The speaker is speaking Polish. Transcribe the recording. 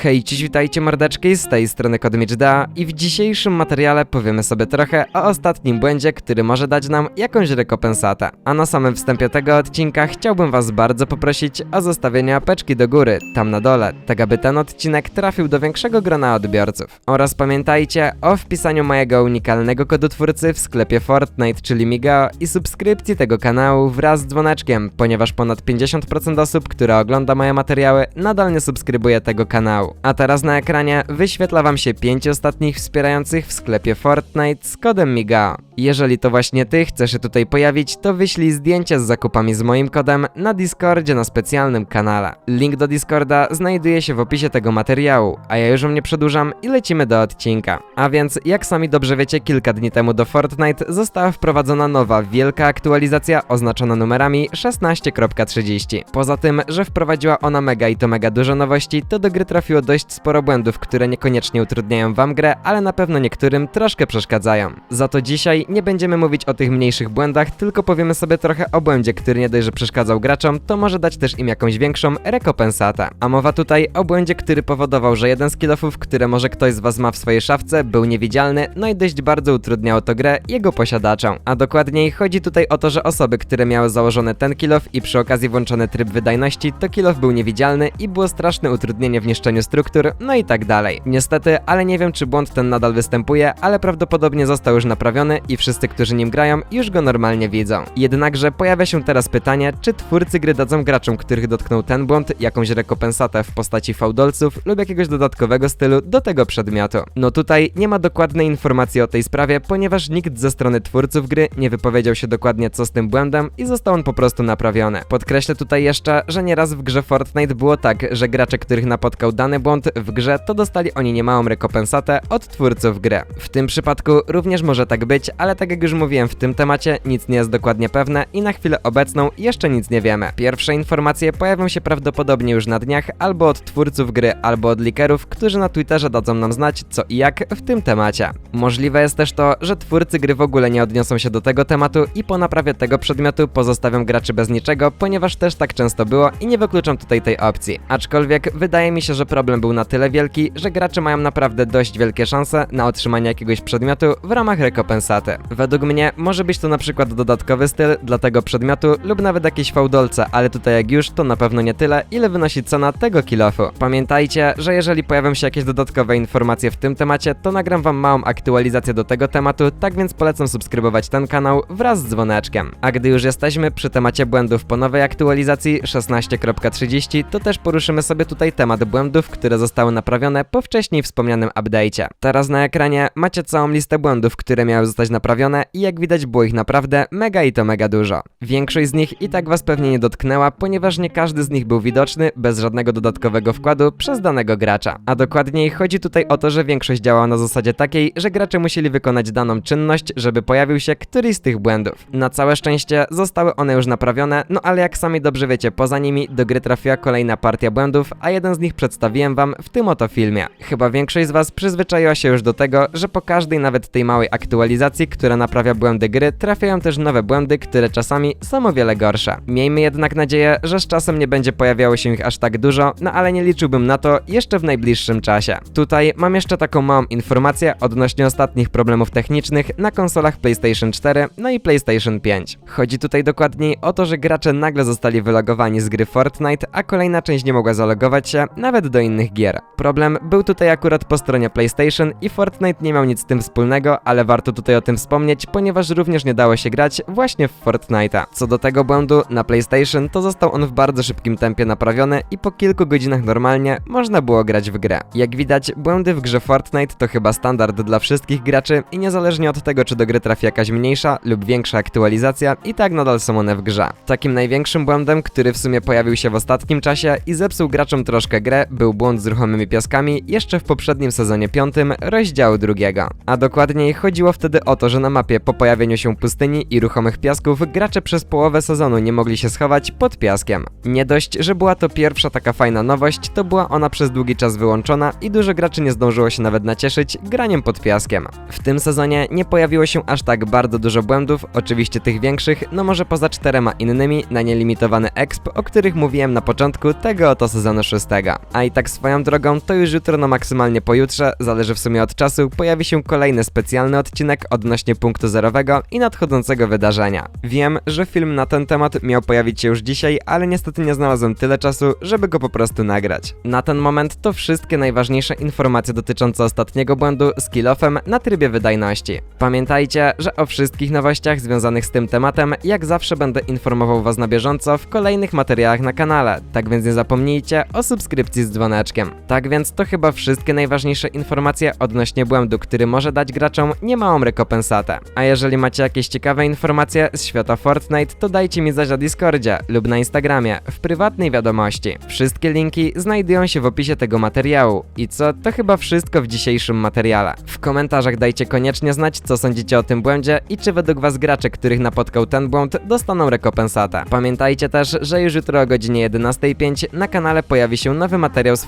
Hej, cześć, witajcie mordeczki, z tej strony Kodmicda i w dzisiejszym materiale powiemy sobie trochę o ostatnim błędzie, który może dać nam jakąś rekompensatę. A na samym wstępie tego odcinka chciałbym was bardzo poprosić o zostawienie apeczki do góry, tam na dole, tak aby ten odcinek trafił do większego grona odbiorców. Oraz pamiętajcie o wpisaniu mojego unikalnego kodu twórcy w sklepie Fortnite, czyli Migao i subskrypcji tego kanału wraz z dzwoneczkiem, ponieważ ponad 50% osób, które ogląda moje materiały, nadal nie subskrybuje tego kanału. A teraz na ekranie wyświetla wam się 5 ostatnich wspierających w sklepie Fortnite z kodem MIGAO. Jeżeli to właśnie ty chcesz się tutaj pojawić, to wyślij zdjęcie z zakupami z moim kodem na Discordzie na specjalnym kanale. Link do Discorda znajduje się w opisie tego materiału, a ja już nie przedłużam i lecimy do odcinka. A więc, jak sami dobrze wiecie, kilka dni temu do Fortnite została wprowadzona nowa wielka aktualizacja oznaczona numerami 16.30. Poza tym, że wprowadziła ona mega i to mega dużo nowości, to do gry trafiło dość sporo błędów, które niekoniecznie utrudniają wam grę, ale na pewno niektórym troszkę przeszkadzają. Za to dzisiaj nie będziemy mówić o tych mniejszych błędach, tylko powiemy sobie trochę o błędzie, który nie dość, że przeszkadzał graczom, to może dać też im jakąś większą rekompensatę. A mowa tutaj o błędzie, który powodował, że jeden z kilofów, które może ktoś z was ma w swojej szafce, był niewidzialny, no i dość bardzo utrudniało to grę jego posiadaczom. A dokładniej chodzi tutaj o to, że osoby, które miały założony ten kilof i przy okazji włączony tryb wydajności, to kilof był niewidzialny i było straszne utrudnienie w niszczeniu struktur, no i tak dalej. Niestety, ale nie wiem czy błąd ten nadal występuje, ale prawdopodobnie został już naprawiony i wszyscy, którzy nim grają, już go normalnie widzą. Jednakże pojawia się teraz pytanie, czy twórcy gry dadzą graczom, których dotknął ten błąd, jakąś rekompensatę w postaci fałdolców lub jakiegoś dodatkowego stylu do tego przedmiotu. No tutaj nie ma dokładnej informacji o tej sprawie, ponieważ nikt ze strony twórców gry nie wypowiedział się dokładnie co z tym błędem i został on po prostu naprawiony. Podkreślę tutaj jeszcze, że nieraz w grze Fortnite było tak, że gracze, których napotkał dany błąd w grze, to dostali oni niemałą rekompensatę od twórców gry. W tym przypadku również może tak być, ale tak jak już mówiłem w tym temacie, nic nie jest dokładnie pewne i na chwilę obecną jeszcze nic nie wiemy. Pierwsze informacje pojawią się prawdopodobnie już na dniach albo od twórców gry, albo od likerów, którzy na Twitterze dadzą nam znać co i jak w tym temacie. Możliwe jest też to, że twórcy gry w ogóle nie odniosą się do tego tematu i po naprawie tego przedmiotu pozostawią graczy bez niczego, ponieważ też tak często było i nie wykluczam tutaj tej opcji. Aczkolwiek wydaje mi się, że problem był na tyle wielki, że gracze mają naprawdę dość wielkie szanse na otrzymanie jakiegoś przedmiotu w ramach rekompensaty. Według mnie może być to na przykład dodatkowy styl dla tego przedmiotu lub nawet jakieś fałdolce, ale tutaj jak już to na pewno nie tyle, ile wynosi cena tego kilofu. Pamiętajcie, że jeżeli pojawią się jakieś dodatkowe informacje w tym temacie, to nagram wam małą aktualizację do tego tematu, tak więc polecam subskrybować ten kanał wraz z dzwoneczkiem. A gdy już jesteśmy przy temacie błędów po nowej aktualizacji 16.30, to też poruszymy sobie tutaj temat błędów, które zostały naprawione po wcześniej wspomnianym update'cie. Teraz na ekranie macie całą listę błędów, które miały zostać naprawione i jak widać było ich naprawdę mega i to mega dużo. Większość z nich i tak was pewnie nie dotknęła, ponieważ nie każdy z nich był widoczny bez żadnego dodatkowego wkładu przez danego gracza. A dokładniej chodzi tutaj o to, że większość działała na zasadzie takiej, że gracze musieli wykonać daną czynność, żeby pojawił się któryś z tych błędów. Na całe szczęście zostały one już naprawione, no ale jak sami dobrze wiecie, poza nimi do gry trafiła kolejna partia błędów, a jeden z nich przedstawiłem wam w tym oto filmie. Chyba większość z was przyzwyczaiła się już do tego, że po każdej nawet tej małej aktualizacji, która naprawia błędy gry, trafiają też nowe błędy, które czasami są o wiele gorsze. Miejmy jednak nadzieję, że z czasem nie będzie pojawiało się ich aż tak dużo, no ale nie liczyłbym na to jeszcze w najbliższym czasie. Tutaj mam jeszcze taką małą informację odnośnie ostatnich problemów technicznych na konsolach PlayStation 4, no i PlayStation 5. Chodzi tutaj dokładniej o to, że gracze nagle zostali wylogowani z gry Fortnite, a kolejna część nie mogła zalogować się nawet do innych gier. Problem był tutaj akurat po stronie PlayStation i Fortnite nie miał nic z tym wspólnego, ale warto tutaj o tym wspomnieć, ponieważ również nie dało się grać właśnie w Fortnite'a. Co do tego błędu na PlayStation, to został on w bardzo szybkim tempie naprawiony i po kilku godzinach normalnie można było grać w grę. Jak widać, błędy w grze Fortnite to chyba standard dla wszystkich graczy i niezależnie od tego, czy do gry trafi jakaś mniejsza lub większa aktualizacja, i tak nadal są one w grze. Takim największym błędem, który w sumie pojawił się w ostatnim czasie i zepsuł graczom troszkę grę, był błąd z ruchomymi piaskami jeszcze w poprzednim sezonie 5 rozdziału drugiego. A dokładniej chodziło wtedy o to, że na mapie po pojawieniu się pustyni i ruchomych piasków gracze przez połowę sezonu nie mogli się schować pod piaskiem. Nie dość, że była to pierwsza taka fajna nowość, to była ona przez długi czas wyłączona i dużo graczy nie zdążyło się nawet nacieszyć graniem pod piaskiem. W tym sezonie nie pojawiło się aż tak bardzo dużo błędów, oczywiście tych większych, no może poza czterema innymi na nielimitowany exp, o których mówiłem na początku tego oto sezonu szóstego. A i tak tak swoją drogą, to już jutro, no maksymalnie pojutrze, zależy w sumie od czasu, pojawi się kolejny specjalny odcinek odnośnie punktu zerowego i nadchodzącego wydarzenia. Wiem, że film na ten temat miał pojawić się już dzisiaj, ale niestety nie znalazłem tyle czasu, żeby go po prostu nagrać. Na ten moment to wszystkie najważniejsze informacje dotyczące ostatniego błędu z kill-offem na trybie wydajności. Pamiętajcie, że o wszystkich nowościach związanych z tym tematem, jak zawsze będę informował Was na bieżąco w kolejnych materiałach na kanale, tak więc nie zapomnijcie o subskrypcji z dzwoneczkiem. Tak więc to chyba wszystkie najważniejsze informacje odnośnie błędu, który może dać graczom niemałą rekompensatę. A jeżeli macie jakieś ciekawe informacje z świata Fortnite, to dajcie mi znać na Discordzie lub na Instagramie w prywatnej wiadomości. Wszystkie linki znajdują się w opisie tego materiału. I co, to chyba wszystko w dzisiejszym materiale. W komentarzach dajcie koniecznie znać, co sądzicie o tym błędzie i czy według was gracze, których napotkał ten błąd, dostaną rekompensatę. Pamiętajcie też, że już jutro o godzinie 11.05 na kanale pojawi się nowy materiał z